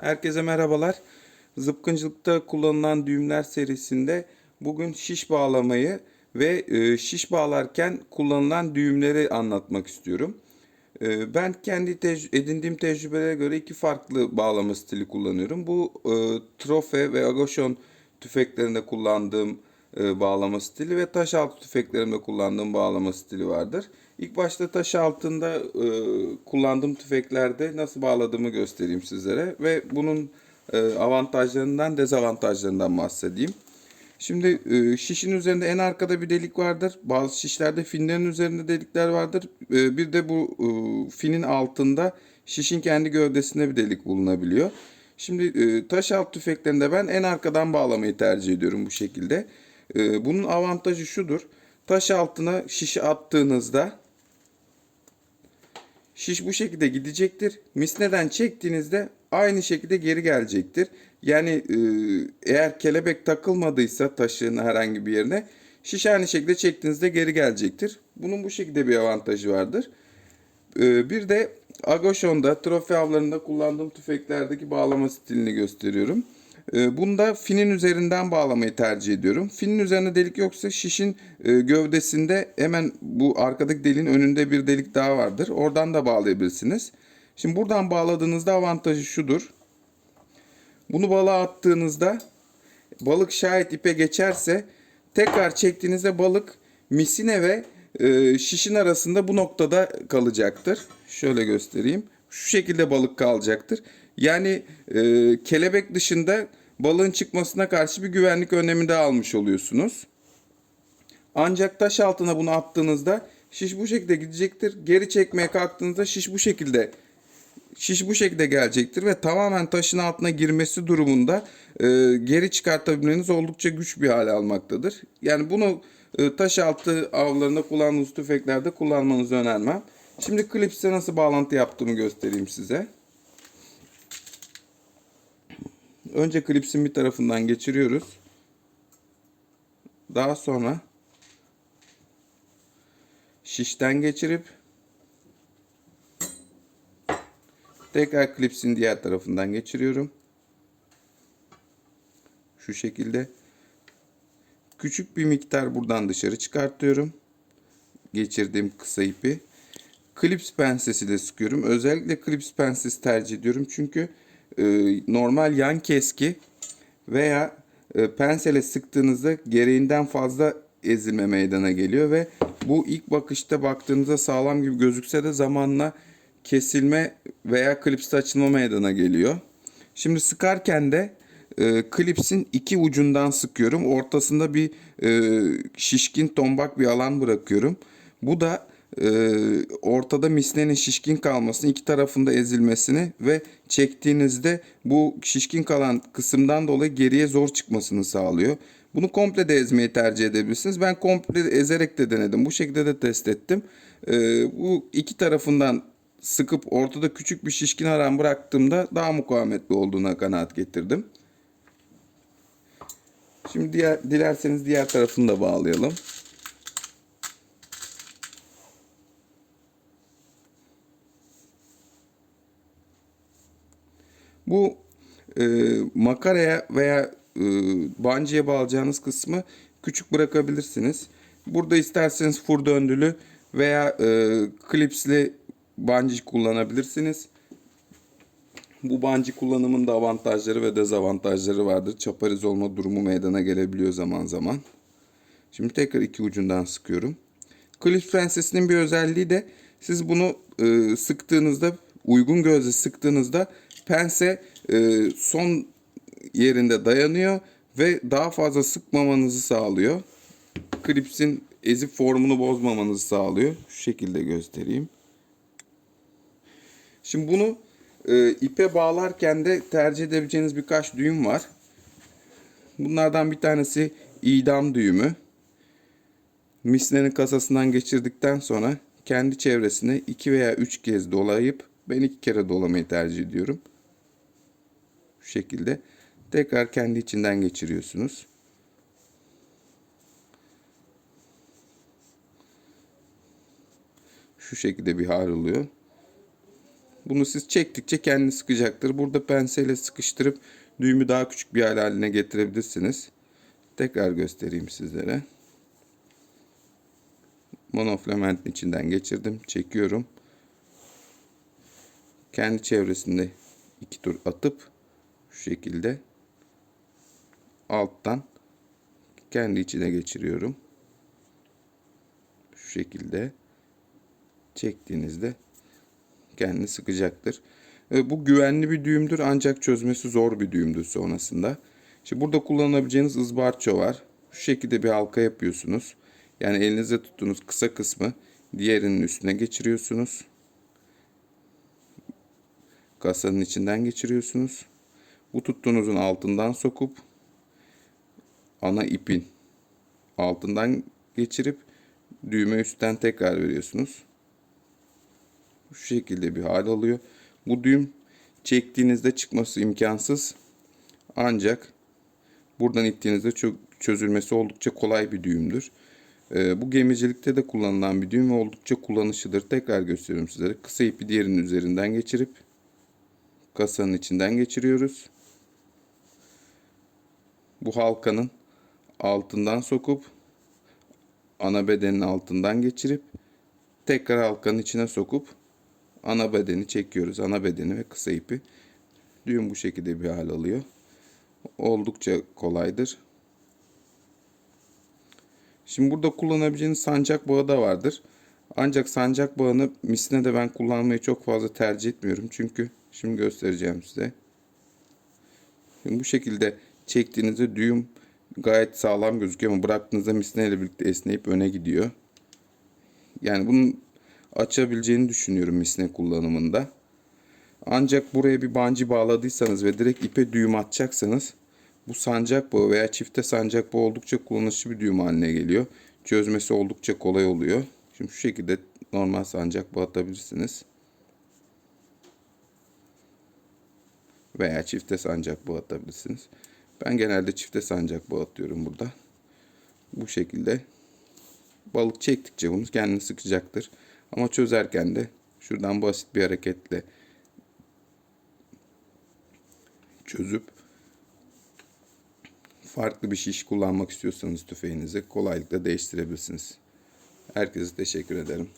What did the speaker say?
Herkese merhabalar. Zıpkıncılıkta kullanılan düğümler serisinde bugün şiş bağlamayı ve e, şiş bağlarken kullanılan düğümleri anlatmak istiyorum. E, Ben kendi tec- edindiğim tecrübelere göre iki farklı bağlama stili kullanıyorum. Bu e, trofe ve agoşon tüfeklerinde kullandığım e, bağlama stili ve taş altı tüfeklerimde kullandığım bağlama stili vardır. İlk başta taş altında e, kullandığım tüfeklerde nasıl bağladığımı göstereyim sizlere ve bunun e, avantajlarından dezavantajlarından bahsedeyim. Şimdi e, şişin üzerinde en arkada bir delik vardır. Bazı şişlerde finlerin üzerinde delikler vardır. E, bir de bu e, finin altında şişin kendi gövdesinde bir delik bulunabiliyor. Şimdi e, taş alt tüfeklerinde ben en arkadan bağlamayı tercih ediyorum bu şekilde. E, bunun avantajı şudur. Taş altına şişi attığınızda Şiş bu şekilde gidecektir. Misneden çektiğinizde aynı şekilde geri gelecektir. Yani e, eğer kelebek takılmadıysa taşın herhangi bir yerine şiş aynı şekilde çektiğinizde geri gelecektir. Bunun bu şekilde bir avantajı vardır. E, bir de Agoşon'da, trofe avlarında kullandığım tüfeklerdeki bağlama stilini gösteriyorum. E, Bunda finin üzerinden bağlamayı tercih ediyorum. Finin üzerinde delik yoksa şişin e, gövdesinde hemen bu arkadaki deliğin önünde bir delik daha vardır. Oradan da bağlayabilirsiniz. Şimdi buradan bağladığınızda avantajı şudur. Bunu balığa attığınızda balık şayet ipe geçerse tekrar çektiğinizde balık misine ve e, şişin arasında bu noktada kalacaktır. Şöyle göstereyim. Şu şekilde balık kalacaktır. Yani e, kelebek dışında balığın çıkmasına karşı bir güvenlik önlemi de almış oluyorsunuz. Ancak taş altına bunu attığınızda şiş bu şekilde gidecektir. Geri çekmeye kalktığınızda şiş bu şekilde şiş bu şekilde gelecektir ve tamamen taşın altına girmesi durumunda e, geri çıkartabilmeniz oldukça güç bir hale almaktadır. Yani bunu e, taş altı avlarında kullandığınız tüfeklerde kullanmanızı önermem. Şimdi klipse nasıl bağlantı yaptığımı göstereyim size. Önce klipsin bir tarafından geçiriyoruz. Daha sonra şişten geçirip tekrar klipsin diğer tarafından geçiriyorum. Şu şekilde küçük bir miktar buradan dışarı çıkartıyorum. Geçirdiğim kısa ipi. Klips pensesiyle sıkıyorum. Özellikle klips pensesi tercih ediyorum. Çünkü e, normal yan keski veya e, pensele sıktığınızda gereğinden fazla ezilme meydana geliyor ve bu ilk bakışta baktığınızda sağlam gibi gözükse de zamanla kesilme veya klipste açılma meydana geliyor. Şimdi sıkarken de e, klipsin iki ucundan sıkıyorum. Ortasında bir e, şişkin tombak bir alan bırakıyorum. Bu da ortada misnenin şişkin kalmasını, iki tarafında ezilmesini ve çektiğinizde bu şişkin kalan kısımdan dolayı geriye zor çıkmasını sağlıyor. Bunu komple de ezmeyi tercih edebilirsiniz. Ben komple ezerek de denedim. Bu şekilde de test ettim. E, bu iki tarafından sıkıp ortada küçük bir şişkin alan bıraktığımda daha mukavemetli olduğuna kanaat getirdim. Şimdi diğer, dilerseniz diğer tarafını da bağlayalım. Bu e, makaraya veya e, bancıya bağlayacağınız kısmı küçük bırakabilirsiniz. Burada isterseniz fur döndülü veya e, klipsli bancı kullanabilirsiniz. Bu bancı kullanımında avantajları ve dezavantajları vardır. Çapariz olma durumu meydana gelebiliyor zaman zaman. Şimdi tekrar iki ucundan sıkıyorum. Clips prensesinin bir özelliği de siz bunu e, sıktığınızda uygun gözle sıktığınızda pense e, son yerinde dayanıyor ve daha fazla sıkmamanızı sağlıyor. Klipsin ezip formunu bozmamanızı sağlıyor. Şu şekilde göstereyim. Şimdi bunu e, ipe bağlarken de tercih edebileceğiniz birkaç düğüm var. Bunlardan bir tanesi idam düğümü. Misnenin kasasından geçirdikten sonra kendi çevresine iki veya üç kez dolayıp ben iki kere dolamayı tercih ediyorum. Şu şekilde tekrar kendi içinden geçiriyorsunuz. Şu şekilde bir hal oluyor. Bunu siz çektikçe kendini sıkacaktır. Burada penseyle sıkıştırıp düğümü daha küçük bir hal haline getirebilirsiniz. Tekrar göstereyim sizlere. Monofilamentin içinden geçirdim. Çekiyorum. Kendi çevresinde iki tur atıp şu şekilde alttan kendi içine geçiriyorum. Şu şekilde çektiğinizde kendini sıkacaktır. E, Bu güvenli bir düğümdür ancak çözmesi zor bir düğümdür sonrasında. Şimdi burada kullanabileceğiniz ızbarço var. Şu şekilde bir halka yapıyorsunuz. Yani elinizde tuttuğunuz kısa kısmı diğerinin üstüne geçiriyorsunuz. Kasanın içinden geçiriyorsunuz. Bu tuttuğunuzun altından sokup ana ipin altından geçirip düğme üstten tekrar veriyorsunuz. Şu şekilde bir hal alıyor. Bu düğüm çektiğinizde çıkması imkansız. Ancak buradan ittiğinizde çözülmesi oldukça kolay bir düğümdür. Ee, bu gemicilikte de kullanılan bir düğüm ve oldukça kullanışlıdır. Tekrar gösteriyorum sizlere. Kısa ipi diğerinin üzerinden geçirip kasanın içinden geçiriyoruz. Bu halkanın altından sokup ana bedenin altından geçirip tekrar halkanın içine sokup ana bedeni çekiyoruz. Ana bedeni ve kısa ipi. Düğüm bu şekilde bir hal alıyor. Oldukça kolaydır. Şimdi burada kullanabileceğiniz sancak bağı da vardır. Ancak sancak bağını misine de ben kullanmayı çok fazla tercih etmiyorum. Çünkü şimdi göstereceğim size. Şimdi bu şekilde çektiğinizde düğüm gayet sağlam gözüküyor ama bıraktığınızda misine ile birlikte esneyip öne gidiyor. Yani bunun açabileceğini düşünüyorum misine kullanımında. Ancak buraya bir bancı bağladıysanız ve direkt ipe düğüm atacaksanız bu sancak bağı veya çifte sancak bağı oldukça kullanışlı bir düğüm haline geliyor. Çözmesi oldukça kolay oluyor. Şimdi şu şekilde normal sancak bağı atabilirsiniz. Veya çifte sancak bağı atabilirsiniz. Ben genelde çifte sancak bağı atıyorum burada. Bu şekilde balık çektikçe bunu kendini sıkacaktır. Ama çözerken de şuradan basit bir hareketle çözüp farklı bir şiş kullanmak istiyorsanız tüfeğinizi kolaylıkla değiştirebilirsiniz. Herkese teşekkür ederim.